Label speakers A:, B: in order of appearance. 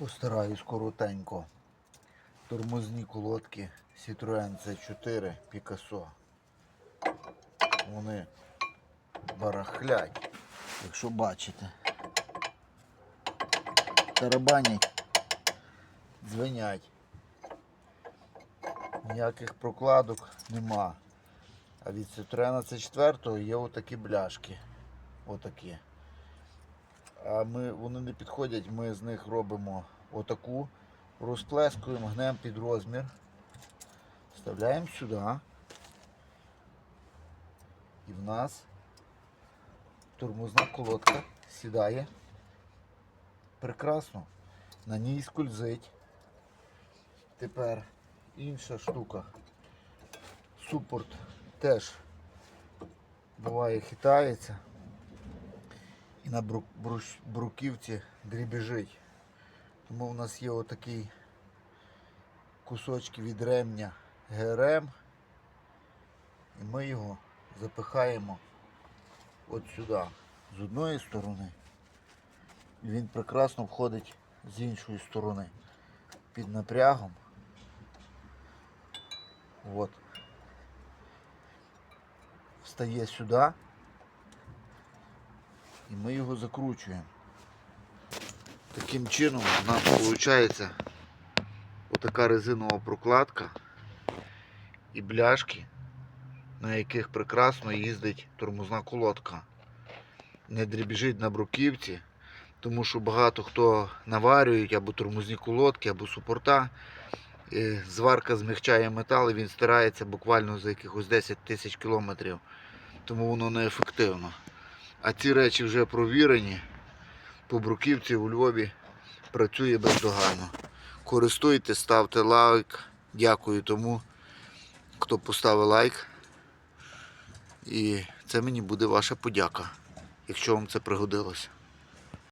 A: Постараюсь коротенько. Тормозні колодки Citroen C4 Picasso. Вони барахлять, якщо бачите. Тарабанять, дзвенять. Ніяких прокладок нема. А від Citroen C4 є отакі бляшки. Отакі. А ми, вони не підходять, ми з них робимо отаку, розплескуємо, гнемо під розмір, вставляємо сюди. І в нас тормозна колодка сідає прекрасно. На ній скользить. Тепер інша штука. Супорт теж буває хитається і на бруківці дрібіжить. Тому в нас є отакий кусочки від ремня ГРМ. І ми його запихаємо от сюди, з одної сторони. І він прекрасно входить з іншої сторони. Під напрягом. От. Встає сюди. І ми його закручуємо. Таким чином у нас виходить отака резинова прокладка і бляшки, на яких прекрасно їздить тормозна колодка. Не дрібіжить на бруківці, тому що багато хто наварюють або тормозні колодки, або супорта. Зварка змягчає метал і він стирається буквально за якихось 10 тисяч кілометрів. Тому воно неефективно. А ці речі вже провірені. По бруківці у Львові працює бездоганно. Користуйтесь, ставте лайк. Дякую тому, хто поставив лайк. І це мені буде ваша подяка, якщо вам це пригодилося.